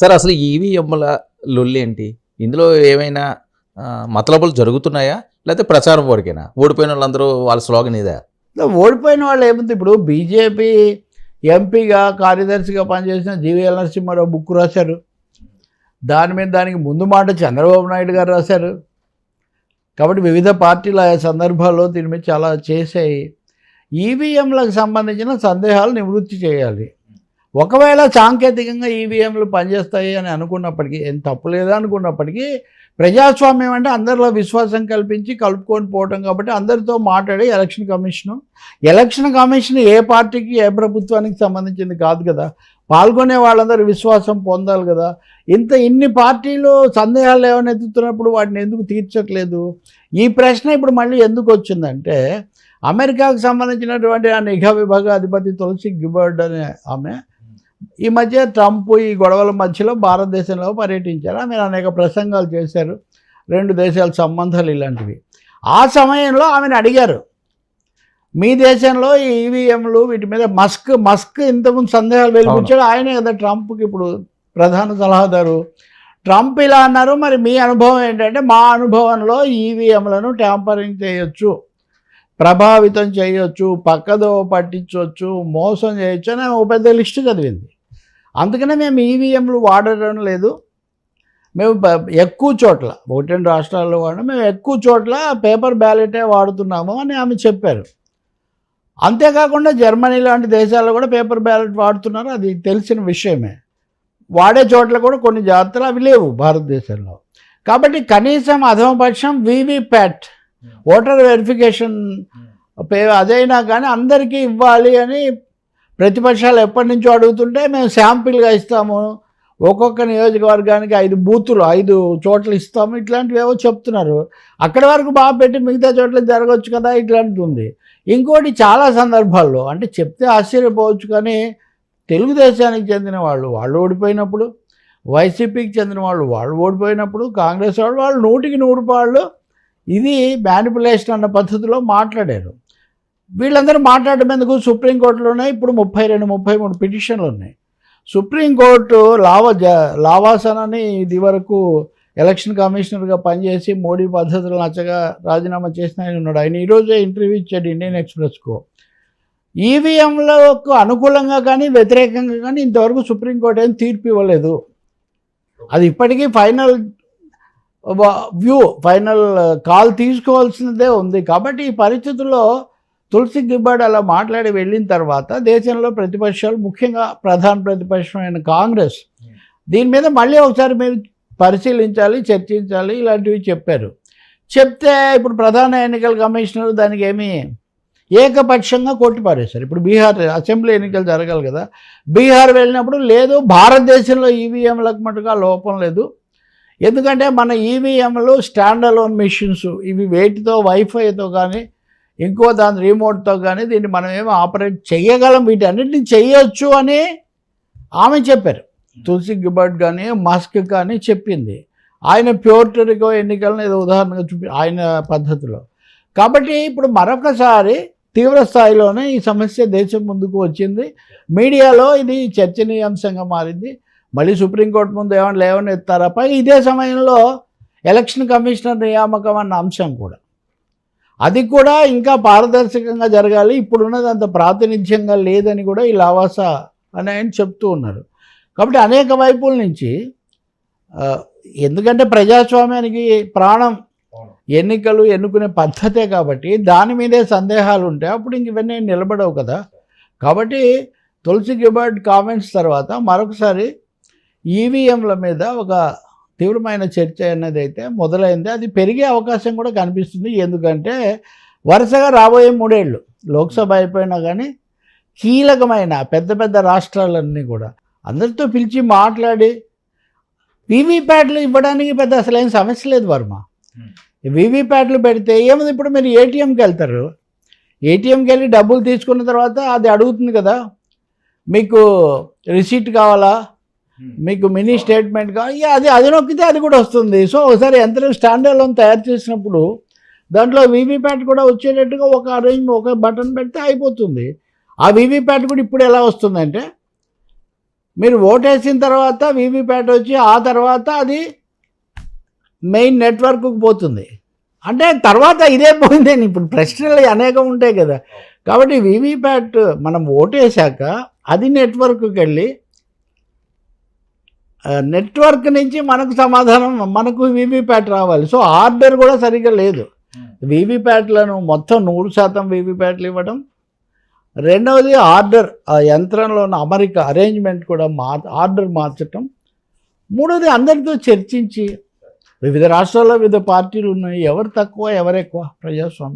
Sir అసలు ఈవీఎంల లొల్లి ఏంటి ఇందులో ఏమైనా మతలబులు జరుగుతున్నాయా? లేకపోతే ప్రచారం వరకేనా? ఓడిపోయిన వాళ్ళందరూ వాళ్ళ స్లోగన్ ఇదే? ఓడిపోయిన వాళ్ళు ఏముంది? ఇప్పుడు బీజేపీ ఎంపీగా కార్యదర్శిగా పనిచేసిన జీవీఎల్ నరసింహారావు బుక్ రాశారు. దాని మీద దానికి ముందు మాట చంద్రబాబు నాయుడు గారు రాశారు. కాబట్టి వివిధ పార్టీల సందర్భాల్లో దీని మీద చాలా చేసాయి ఈవీఎంలకు సంబంధించిన సందేహాలు నివృత్తి చేయాలి. ఒకవేళ సాంకేతికంగా ఈవీఎంలు పనిచేస్తాయి అని అనుకున్నప్పటికీ ఏం తప్పు లేదా అనుకున్నప్పటికీ ప్రజాస్వామ్యం అంటే అందరిలో విశ్వాసం కల్పించి కలుపుకొని పోవటం కాబట్టి అందరితో మాట్లాడి ఎలక్షన్ కమిషను. ఎలక్షన్ కమిషన్ ఏ పార్టీకి ఏ ప్రభుత్వానికి సంబంధించింది కాదు కదా. పాల్గొనే వాళ్ళందరూ విశ్వాసం పొందాలి కదా. ఇంత ఇన్ని పార్టీలు సందేహాలు ఏమైనా ఎత్తుతున్నప్పుడు వాటిని ఎందుకు తీర్చట్లేదు? ఈ ప్రశ్న ఇప్పుడు మళ్ళీ ఎందుకు వచ్చిందంటే అమెరికాకు సంబంధించినటువంటి ఆ నిఘా విభాగ అధిపతి తులసి గిబర్డ్ అనే ఆమె ఈ మధ్య ట్రంప్ ఈ గొడవల మధ్యలో భారతదేశంలో పర్యటించారు. ఆమె అనేక ప్రసంగాలు చేశారు. రెండు దేశాల సంబంధాలు ఇలాంటివి. ఆ సమయంలో ఆమెను అడిగారు. మీ దేశంలో ఈ ఈవీఎంలు వీటి మీద మస్క్ మస్క్ ఇంతకుముందు సందేహాలు వెలిపించాడు. ఆయనే కదా ట్రంప్కి ఇప్పుడు ప్రధాన సలహాదారు. ట్రంప్ ఇలా అన్నారు. మరి మీ అనుభవం ఏంటంటే మా అనుభవంలో ఈవీఎంలను ట్యాంపరింగ్ చేయొచ్చు ప్రభావితం చేయొచ్చు పక్కదో పట్టించవచ్చు మోసం చేయొచ్చు అని ఒక పెద్ద లిస్టు చదివింది. అందుకనే మేము ఈవీఎంలు వాడడం లేదు. మేము ఎక్కువ చోట్ల ఒకటి రెండు రాష్ట్రాల్లో వాడినా మేము ఎక్కువ చోట్ల పేపర్ బ్యాలెటే వాడుతున్నాము అని ఆమె చెప్పారు. అంతేకాకుండా జర్మనీ లాంటి దేశాల్లో కూడా పేపర్ బ్యాలెట్ వాడుతున్నారు అది తెలిసిన విషయమే. వాడే చోట్ల కూడా కొన్ని జాగ్రత్తలు అవి లేవు భారతదేశంలో. కాబట్టి కనీసం అధమపక్షం వీవీప్యాట్ ఓటర్ వెరిఫికేషన్ పే అదైనా కానీ అందరికీ ఇవ్వాలి అని ప్రతిపక్షాలు ఎప్పటి నుంచో అడుగుతుంటే మేము శాంపిల్గా ఇస్తాము. ఒక్కొక్క నియోజకవర్గానికి ఐదు బూతులు ఐదు చోట్ల ఇస్తాము. ఇట్లాంటివి ఏవో చెప్తున్నారు. అక్కడి వరకు బాగా పెట్టి మిగతా చోట్ల జరగవచ్చు కదా ఇట్లాంటిది ఉంది. ఇంకోటి చాలా సందర్భాల్లో అంటే చెప్తే ఆశ్చర్యపోవచ్చు కానీ తెలుగుదేశానికి చెందిన వాళ్ళు వాళ్ళు ఓడిపోయినప్పుడు వైసీపీకి చెందిన వాళ్ళు వాళ్ళు ఓడిపోయినప్పుడు కాంగ్రెస్ వాళ్ళు వాళ్ళు నూటికి నూరు పాళ్ళు ఇది మ్యానిపులేషన్ అన్న పద్ధతిలో మాట్లాడారు. వీళ్ళందరూ మాట్లాడడం ఎందుకు? సుప్రీంకోర్టులోనే ఇప్పుడు ముప్పై రెండు ముప్పై మూడు పిటిషన్లు ఉన్నాయి. సుప్రీంకోర్టు లావా జ లావాసన్ అని ఇది వరకు ఎలక్షన్ కమిషనర్గా పనిచేసి మోడీ పద్ధతులు నచ్చగా రాజీనామా చేసిన ఆయన ఉన్నాడు. ఆయన ఈరోజే ఇంటర్వ్యూ ఇచ్చాడు ఇండియన్ ఎక్స్ప్రెస్కు. ఈవీఎంలకు అనుకూలంగా కానీ వ్యతిరేకంగా కానీ ఇంతవరకు సుప్రీంకోర్టు ఏం తీర్పు ఇవ్వలేదు. అది ఇప్పటికీ ఫైనల్ వ్యూ ఫైనల్ కాల్ తీసుకోవాల్సినదే ఉంది. కాబట్టి ఈ పరిస్థితుల్లో తులసి గిబ్బాడ్ అలా మాట్లాడి వెళ్ళిన తర్వాత దేశంలో ప్రతిపక్షాలు ముఖ్యంగా ప్రధాన ప్రతిపక్షమైన కాంగ్రెస్ దీని మీద మళ్ళీ ఒకసారి మీరు పరిశీలించాలి చర్చించాలి ఇలాంటివి చెప్పారు. చెప్తే ఇప్పుడు ప్రధాన ఎన్నికల కమిషనర్ దానికి ఏమీ ఏకపక్షంగా కొట్టిపారేశారు ఇప్పుడు బీహార్ అసెంబ్లీ ఎన్నికలు జరగాలి కదా. బీహార్ వెళ్ళినప్పుడు లేదు భారతదేశంలో ఈవీఎంలకు మటుగా లోపం లేదు. ఎందుకంటే మన ఈవీఎంలు స్టాండర్లోన్ మిషన్స్ ఇవి వేటితో వైఫైతో కానీ ఇంకో దాని రిమోట్తో కానీ దీన్ని మనం ఏమో ఆపరేట్ చేయగలం వీటన్నిటిని చేయొచ్చు అని ఆమె చెప్పారు. తులసి గిబర్ట్ కానీ మస్క్ కానీ చెప్పింది. ఆయన ప్యూర్టరికో ఎన్నికలను ఏదో ఉదాహరణగా చూపి ఆయన పద్ధతిలో. కాబట్టి ఇప్పుడు మరొకసారి తీవ్ర స్థాయిలోనే ఈ సమస్య దేశం ముందుకు వచ్చింది. మీడియాలో ఇది చర్చనీయాంశంగా మారింది. మళ్ళీ సుప్రీంకోర్టు ముందు ఏమైనా లేవనెత్తారా? పై ఇదే సమయంలో ఎలక్షన్ కమిషనర్ నియామకం అన్న అంశం కూడా. అది కూడా ఇంకా పారదర్శకంగా జరగాలి. ఇప్పుడున్నది అంత ప్రాతినిధ్యంగా లేదని కూడా ఈ లావాస అని ఆయన చెప్తూ ఉన్నారు. కాబట్టి అనేక వైపుల నుంచి ఎందుకంటే ప్రజాస్వామ్యానికి ప్రాణం ఎన్నికలు ఎన్నుకునే పద్ధతే కాబట్టి దాని మీదే సందేహాలు ఉంటాయి అప్పుడు ఇంక ఇవన్నీ నిలబడవు కదా. కాబట్టి తులసి గిబర్డ్ కామెంట్స్ తర్వాత మరొకసారి ఈవీఎంల మీద ఒక తీవ్రమైన చర్చ అనేది అయితే మొదలైంది. అది పెరిగే అవకాశం కూడా కనిపిస్తుంది. ఎందుకంటే వరుసగా రాబోయే మూడేళ్ళు లోక్సభ అయిపోయినా కానీ కీలకమైన పెద్ద పెద్ద రాష్ట్రాలన్నీ కూడా అందరితో పిలిచి మాట్లాడి వీవీప్యాట్లు ఇవ్వడానికి పెద్ద అసలు ఏం సమస్య లేదు వర్మ. వీవీప్యాట్లు పెడితే ఏముంది? ఇప్పుడు మీరు ఏటీఎంకి వెళ్తారు. ఏటీఎంకి వెళ్ళి డబ్బులు తీసుకున్న తర్వాత అది అడుగుతుంది కదా. మీకు రిసీట్ కావాలా? Hmm. మీకు మినీ స్టేట్మెంట్ ఇక అది అది నొక్కితే అది కూడా వస్తుంది. సో ఒకసారి యంత్రం స్టాండర్డ్ తయారు చేసినప్పుడు దాంట్లో వీవీప్యాట్ కూడా వచ్చేటట్టుగా ఒక అరేంజ్ ఒక బటన్ పెడితే అయిపోతుంది. ఆ వీవీప్యాట్ కూడా ఇప్పుడు ఎలా వస్తుందంటే మీరు ఓటేసిన తర్వాత వీవీప్యాట్ వచ్చి ఆ తర్వాత అది మెయిన్ నెట్వర్క్కి పోతుంది. అంటే తర్వాత ఇదే పోయింది. ఇప్పుడు ప్రశ్నలు అనేకం ఉంటాయి కదా. కాబట్టి వీవీప్యాట్ మనం ఓటేసాక అది నెట్వర్క్కి వెళ్ళి నెట్వర్క్ నుంచి మనకు సమాధానం మనకు వీవీప్యాట్ రావాలి. సో ఆర్డర్ కూడా సరిగ్గా లేదు. వీవీప్యాట్లను మొత్తం నూరు శాతం వీవీప్యాట్లు ఇవ్వడం. రెండవది ఆర్డర్ ఆ యంత్రంలో ఉన్న అమరిక అరేంజ్మెంట్ కూడా మా ఆర్డర్ మార్చటం. మూడవది అందరితో చర్చించి వివిధ రాష్ట్రాల్లో వివిధ పార్టీలు ఉన్నాయి. ఎవరు తక్కువ ఎవరు ఎక్కువ ప్రజాస్వామ్యం.